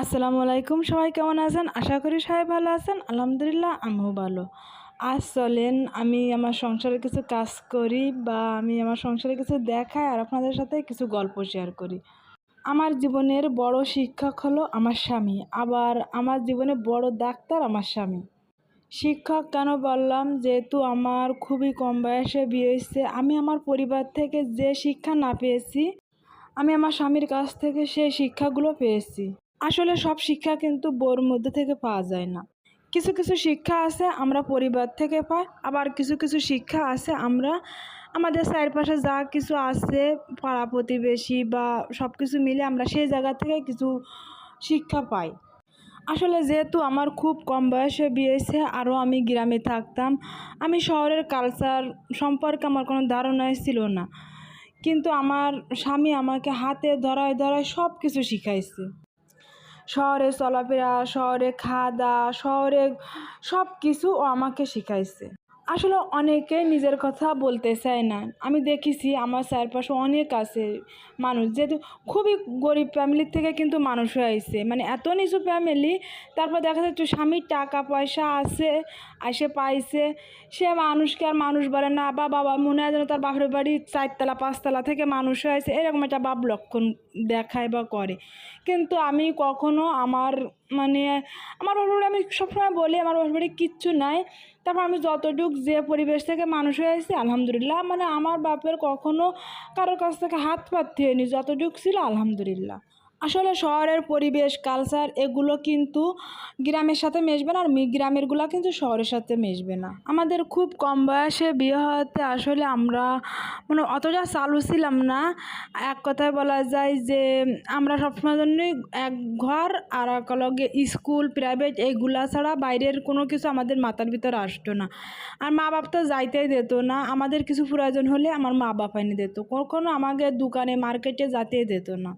আসসালামু আলাইকুম, সবাই কেমন আছেন? আশা করি সবাই ভালো আছেন। আলহামদুলিল্লাহ, আমিও ভালো। আজ চলেন, আমি আমার সংসারে কিছু কাজ করি বা আমি আমার সংসারে কিছু দেখাই আর আপনাদের সাথে কিছু গল্প শেয়ার করি। আমার জীবনের বড় শিক্ষক হলো আমার স্বামী, আবার আমার জীবনে বড় ডাক্তার আমার স্বামী। শিক্ষক কেন বললাম? যেহেতু আমার খুবই কম বয়সে বিয়ে হয়েছে, আমি আমার পরিবার থেকে যে শিক্ষা না পেয়েছি, আমি আমার স্বামীর কাছ থেকে সেই শিক্ষাগুলো পেয়েছি। আসলে সব শিক্ষা কিন্তু বোর মধ্যে থেকে পাওয়া যায় না। কিছু কিছু শিক্ষা আছে আমরা পরিবার থেকে পাই, আবার কিছু কিছু শিক্ষা আছে আমরা আমাদের চারপাশে যা কিছু আছে, পাড়া প্রতিবেশী বা সব কিছু মিলে আমরা সেই জায়গা থেকে কিছু শিক্ষা পাই। আসলে যেহেতু আমার খুব কম বয়সে বিয়ে হয়েছে, আরও আমি গ্রামে থাকতাম, আমি শহরের কালচার সম্পর্কে আমার কোনো ধারণাই ছিল না। কিন্তু আমার স্বামী আমাকে হাতে ধরায় ধরায় সব কিছু শিখাইছে। শহরে চলাফেরা, শহরে খাওয়া দাওয়া শহরে সব কিছু ও আমাকে শিখাইছে। আসলে অনেকে নিজের কথা বলতে চায় না। আমি দেখেছি আমার চারপাশে অনেক আছে মানুষ যেহেতু খুবই গরিব ফ্যামিলির থেকে কিন্তু মানুষ হয়েছে মানে এত নিচু ফ্যামিলি তারপর দেখা যাচ্ছে স্বামীর টাকা পয়সা আছে আসে পাইছে। সে মানুষকে আর মানুষ বলে না বা বাবা, মনে হয় যেন তার বাপের বাড়ি চারতলা, পাঁচতলা থেকে মানুষ হয়েছে এরকম একটা বাপ লক্ষণ দেখায় বা করে। কিন্তু আমি কখনো আমার মানে আমার বাড়ি আমি সবসময় বলি, আমার বাড়ি কিচ্ছু নাই। তারপর আমি যতটুক যে পরিবেশ থেকে মানুষ হয়ে আসছি, আলহামদুলিল্লাহ মানে আমার বাপের কখনো কারোর কাছ থেকে হাত পাততে হয়নি, যতটুক ছিল আলহামদুলিল্লাহ। আসলে শহরের পরিবেশ কালচার এগুলো কিন্তু গ্রামের সাথে মিশবে না আর গ্রামেরগুলো কিন্তু শহরের সাথে মিশবে না। আমাদের খুব কম বয়সে বিয়ে হওয়াতে আসলে আমরা মানে অতটা চালু ছিলাম না, এক কথায় বলা যায় যে আমরা সবসময় জন্যই এক ঘর আর এক লগে স্কুল প্রাইভেট এইগুলা ছাড়া বাইরের কোনো কিছু আমাদের মাথার ভিতরে আসতো না। আর মা বাপ তো যাইতেই দিত না, আমাদের কিছু প্রয়োজন হলে আমার মা বাপ এনে দিত, কখনো আমাকে দোকানে মার্কেটে যেতেই দিত না।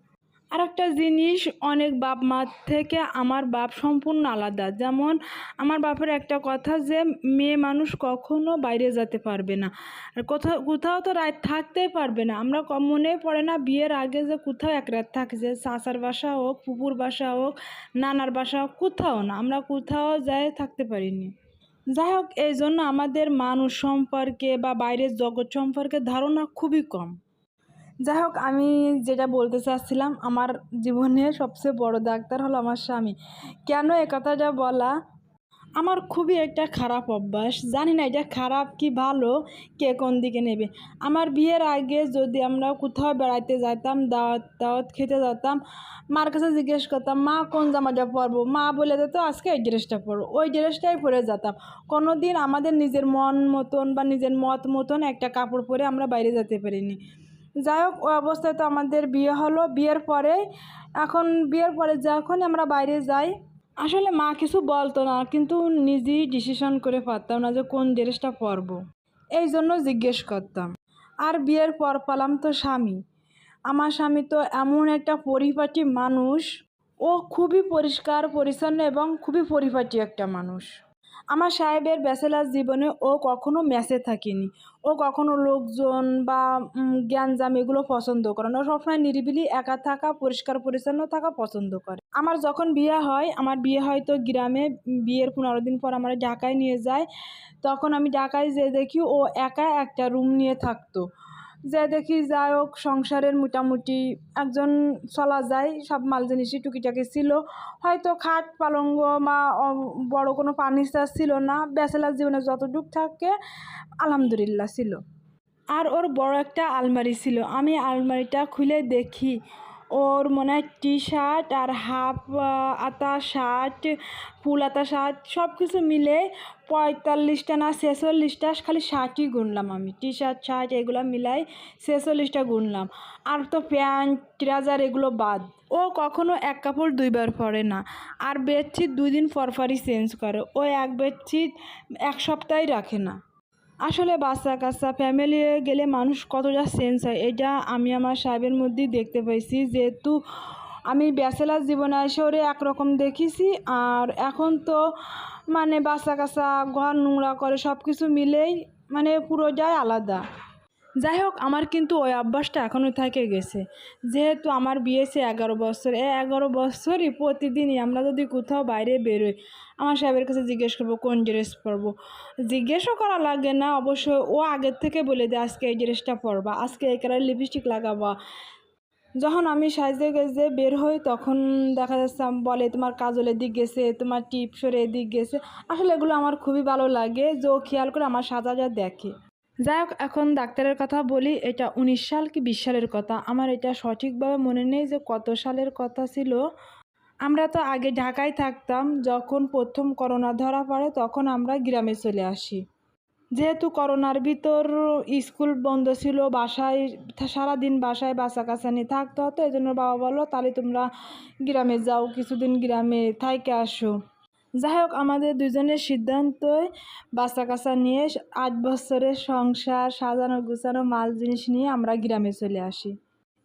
আর একটা জিনিস, অনেক বাপ মার থেকে আমার বাপ সম্পূর্ণ আলাদা। যেমন আমার বাপের একটা কথা যে, মেয়ে মানুষ কখনো বাইরে যেতে পারবে না। আর কোথাও কোথাও তো রাত থাকতেই পারবে না। আমরা কম মনে পড়ে না বিয়ের আগে যে কোথাও এক রাত থাকে, যে চাচার বাসা হোক পুপুর বাসা হোক, নানার বাসা হোক, কোথাও না। আমরা কোথাও যাই, থাকতে পারিনি। যাই হোক, এই জন্য আমাদের মানুষ সম্পর্কে বা বাইরের জগৎ সম্পর্কে ধারণা খুবই কম। যাই হোক, আমি যেটা বলতে চাচ্ছিলাম, আমার জীবনের সবচেয়ে বড় ডাক্তার হলো আমার স্বামী। কেন এ কথাটা বলা? আমার খুবই একটা খারাপ অভ্যাস। জানি না এটা খারাপ কি ভালো, কে কোন দিকে নেবে। আমার বিয়ের আগে যদি আমরা কোথাও বেড়াতে যেতাম দাওয়াত দাওয়াত খেতে যেতাম মার কাছে জিজ্ঞেস করতাম, মা, কোন জামাটা পরবো? মা বলে দিত, আজকে এই ড্রেসটা পরো। ওই ড্রেসটাই পরে যেতাম। কোনো দিন আমাদের নিজের মন মতন বা নিজের মত মতন একটা কাপড় পরে আমরা বাইরে যেতে পারিনি। যাই হোক, ওই অবস্থায় তো আমাদের বিয়ে হলো। বিয়ের পরে, এখন বিয়ের পরে যখন আমরা বাইরে যাই, আসলে মা কিছু বলতো না, কিন্তু নিজেই ডিসিশন করে পারতাম না যে কোন ড্রেসটা পরবো। এই জন্য জিজ্ঞেস করতাম, আর বিয়ের পর পেলাম তো স্বামী? আমার স্বামী তো এমন একটা পরিপাটি মানুষ। ও খুবই পরিষ্কার, পরিচ্ছন্ন এবং খুবই পরিপাটি একটা মানুষ। আমার সাহেবের ব্যাচেলার জীবনে ও কখনো ম্যাচে থাকেনি। ও কখনো লোকজন বা জ্ঞানজাম এগুলো পছন্দ করে না। সবসময় নিরিবিলি, একা থাকা, পরিষ্কার, পরিচ্ছন্ন থাকা পছন্দ করে। আমার যখন বিয়ে হয়, আমার বিয়ে হয় তো গ্রামে বিয়ের পনেরো দিন পর আমার ঢাকায় নিয়ে যায়। তখন আমি ঢাকায় যেয়ে দেখি ও একা একটা রুম নিয়ে থাকতো। যে দেখি যাই হোক, সংসারের মোটামুটি একজন চলা যায়, সব মাল জিনিসই টুকিটাকি ছিল। হয়তো খাট, পালঙ্গ বা বড় কোনো ফার্নিচার ছিল না। ব্যাচেলার জীবনে যতটুক থাকে, আলহামদুলিল্লাহ ছিল। আর ওর বড় একটা আলমারি ছিল। আমি আলমারিটা খুলে দেখি। ওর মনে হয় টি শার্ট আর হাফ আতা শার্ট, ফুল আতা শার্ট সব কিছু মিলে পঁয়তাল্লিশটা না ছেচল্লিশটা খালি শার্টই গুনলাম আমি। টি শার্ট শার্ট এগুলো মিলাই ছেচল্লিশটা গুনলাম। আর তো প্যান্ট, ট্রাউজার এগুলো বাদ। ও কখনো এক কাপড় দুইবার পরে না। আর বেডশিট দুই দিন পর পরই চেঞ্জ করে। ও এক বেডশিট এক সপ্তাহই রাখে না। আসলে বাচ্চা কাচ্চা ফ্যামিলি গেলে মানুষ কতটা সেন্স হয়, এটা আমি আমার সাহেবের মধ্যেই দেখতে পাইছি। যেহেতু আমি ব্যাচেলার জীবনে এসে একরকম দেখেছি, আর এখন তো মানে বাচ্চা কাচ্চা ঘর নোংরা করে সব কিছু মিলেই মানে পুরোটাই আলাদা। যাই হোক আমার কিন্তু ওই অভ্যাসটা এখনও থেকে গেছে। যেহেতু আমার বিয়েছে এগারো বছর, এই এগারো বছরই প্রতিদিনই আমরা যদি কোথাও বাইরে বেরোই, আমার সাহেবের কাছে জিজ্ঞেস করব, কোন ড্রেস পরবো? জিজ্ঞেসও করা লাগে না, অবশ্য ও আগের থেকে বলে দেয়, আজকে এই ড্রেসটা পরবা, আজকে এই কালার লিপস্টিক লাগাবা। যখন আমি সাজতে গেজে বের হই, তখন দেখা যাচ্ছে, বলে, তোমার কাজল এদিক গেছে, তোমার টিপ সরে এদিক গেছে। আসলে এগুলো আমার খুবই ভালো লাগে, যে ও খেয়াল করে আমার সাজাটা দেখে। যাই হোক, এখন ডাক্তারের কথা বলি, এটা উনিশ সাল কি বিশ সালের কথা? আমার এটা সঠিকভাবে মনে নেই যে কত সালের কথা ছিল। আমরা তো আগে ঢাকায় থাকতাম, যখন প্রথম করোনা ধরা পড়ে, তখন আমরা গ্রামে চলে আসি। যেহেতু করোনার ভিতর স্কুল বন্ধ ছিল, বাসায়, সারাদিন বাসায় বাসা কাছানি থাকতে হতো এই জন্য বাবা বলল, তাহলে তোমরা গ্রামে যাও, কিছুদিন গ্রামে থাইকে আসো। যাই হোক আমাদের দুজনের সিদ্ধান্তই বাচ্চা কাচ্চা নিয়ে আট বছরের সংসার, সাজানো গুছানো মাল জিনিস নিয়ে আমরা গ্রামে চলে আসি।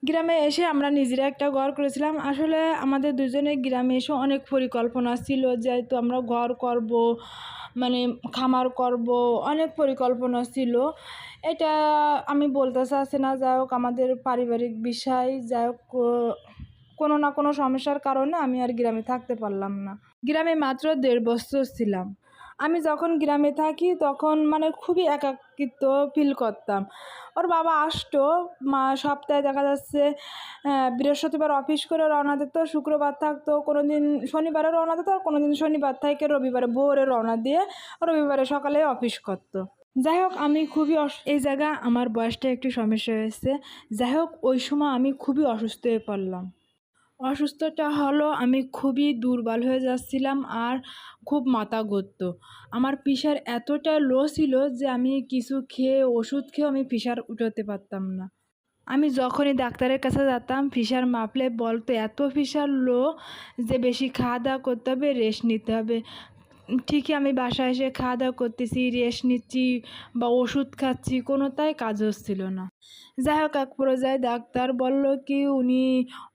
গ্রামে এসে আমরা নিজেরা একটা ঘর করেছিলাম। আসলে আমাদের দুজনে গ্রামে এসে অনেক পরিকল্পনা ছিল যেহেতু আমরা ঘর করব মানে খামার করব, অনেক পরিকল্পনা ছিল। এটা আমি বলতে চাচ্ছি না যাই হোক আমাদের পারিবারিক বিষয় যাই হোক কোনো না কোনো সমস্যার কারণে আমি আর গ্রামে থাকতে পারলাম না। গ্রামে মাত্র দেড় বছর ছিলাম। আমি যখন গ্রামে থাকি তখন মানে খুবই একাকিত্ব ফিল করতাম। ওর বাবা আসতো, মা সপ্তাহে দেখা যাচ্ছে বৃহস্পতিবার অফিস করে রওনা দিত, শুক্রবার থাকতো কোনো দিন শনিবারে রওনা দিত, আর কোনো দিন শনিবার থেকে রবিবারে ভোরে রওনা দিয়ে রবিবারে সকালে অফিস করতো। যাই হোক, আমি খুবই এই জায়গা আমার বয়সটা একটু সমস্যা হয়েছে। যাই হোক, ওই সময় আমি খুবই অসুস্থ হয়ে পড়লাম। অসুস্থটা হলো, আমি খুবই দুর্বল হয়ে যাচ্ছিলাম আর খুব মাথা ঘুরত আমার প্রেশার এতটা লো ছিল যে আমি কিছু খেয়ে, ওষুধ খেয়েও আমি প্রেশার উঠাতে পারতাম না। আমি যখনই ডাক্তারের কাছে যেতাম ফিসার মাপলে বলতো, এত ফিসার লো যে বেশি খাওয়া দাওয়া করতে হবে রেস্ট নিতে হবে। ঠিকই আমি বাসায় এসে খাওয়া দাওয়া করতেছি রেস্ট নিচ্ছি বা ওষুধ খাচ্ছি, কোনোটাই কাজ হচ্ছিল না। যাই হোক এক পর্যায়ে ডাক্তার বলল কি, উনি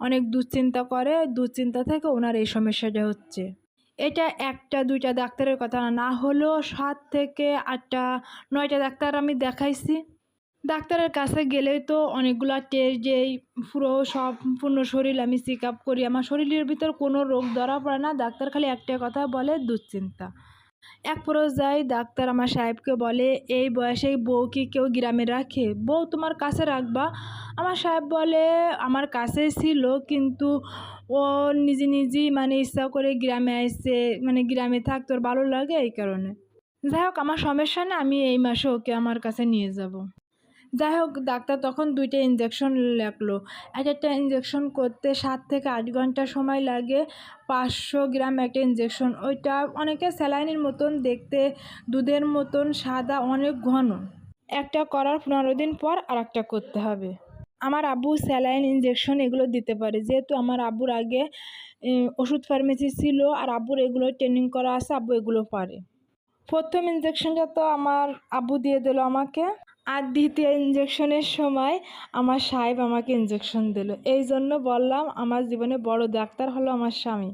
অনেক দুশ্চিন্তা করে, দুশ্চিন্তা থেকে ওনার এই সমস্যাটা হচ্ছে। এটা একটা, দুইটা ডাক্তারের কথা না হলেও সাত থেকে আটটা, নয়টা ডাক্তার আমি দেখাইছি। ডাক্তারের কাছে গেলেই তো অনেকগুলো টেস্ট যেই পুরো সম্পূর্ণ শরীর আমি চেক আপ করি। আমার শরীরের ভিতর কোনো রোগ ধরা পড়ে না, ডাক্তার খালি একটা কথা বলে, দুশ্চিন্তা। এক পর্যায়ে ডাক্তার আমার সাহেবকে বলে, এই বয়সে বউ কি কেউ গ্রামে রাখে? বউ তোমার কাছে রাখবা? আমার সাহেব বলে, আমার কাছে ছিল, কিন্তু ও নিজে নিজেই মানে ইচ্ছা করে গ্রামে আসছে মানে গ্রামে থাকতে ওর ভালো লাগে এই কারণে। যাই হোক, আমার সমস্যা না, আমি এই মাসে ওকে আমার কাছে নিয়ে যাব। যাই হোক, ডাক্তার তখন দুইটা ইঞ্জেকশন লাগল এক একটা ইঞ্জেকশন করতে সাত থেকে আট ঘণ্টা সময় লাগে, পাঁচশো গ্রাম একটা ইঞ্জেকশন ওইটা অনেকে স্যালাইনের মতন দেখতে, দুধের মতন, সাদা, অনেক ঘন। একটা করার পনেরো দিন পর আর একটা করতে হবে। আমার আব্বু স্যালাইন ইঞ্জেকশন এগুলো দিতে পারে। যেহেতু আমার আব্বুর আগে ওষুধ ফার্মেসি ছিল, আর আব্বুর এগুলো ট্রেনিং করা আছে, আব্বু এগুলো পারে। প্রথম ইঞ্জেকশনটা তো আমার আব্বু দিয়ে দিল আমাকে। আর দ্বিতীয় ইঞ্জেকশনের সময় আমার সাহেব আমাকে ইঞ্জেকশন দিল। এই জন্য বললাম, আমার জীবনে বড় ডাক্তার হলো আমার স্বামী।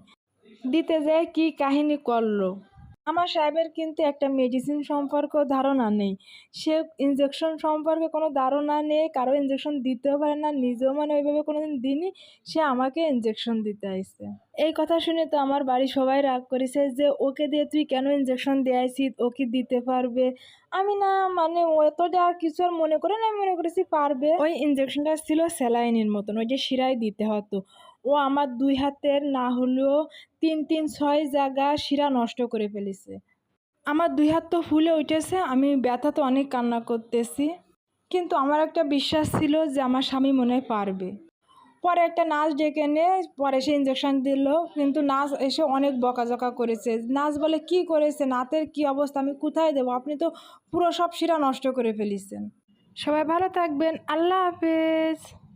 দিতে যেয়ে কি কাহিনী করল? আমার সাহেবের কিন্তু একটা মেডিসিন সম্পর্ক ধারণা নেই। সে ইঞ্জেকশন সম্পর্কে কোনো ধারণা নেই, কারও ইঞ্জেকশন দিতেও পারে না, নিজেও মানে ওইভাবে কোনো দিন দিনই সে আমাকে ইঞ্জেকশন দিতে আসছে এই কথা শুনে তো আমার বাড়ির সবাই রাগ করেছে যে, ওকে দিয়ে তুই কেন ইঞ্জেকশন দেয়াইছিস? ও কি দিতে পারবে? আমি না মানে অতটা আর কিছু আর মনে করে না, আমি মনে করেছি পারবে। ওই ইঞ্জেকশনটা ছিল স্যালাইনের মতন, ওই যে শিরায় দিতে হতো। ও আমার দুই হাতের না হলেও তিন তিন ছয় জায়গা শিরা নষ্ট করে ফেলেছে। আমার দুই হাত তো ফুলে উঠেছে, আমি ব্যথা তো অনেক কান্না করতেছি। কিন্তু আমার একটা বিশ্বাস ছিল যে আমার স্বামী মনে পারবে। পরে একটা নার্স ডেকে এনে পরে সে ইঞ্জেকশন দিল, কিন্তু নার্স এসে অনেক বকাঝকা করেছে। নার্স বলে, কি করেছে? নাতের কি অবস্থা? আমি কোথায় দেবো? আপনি তো পুরো সব শিরা নষ্ট করে ফেলেছেন। সবাই ভালো থাকবেন। আল্লাহ হাফেজ।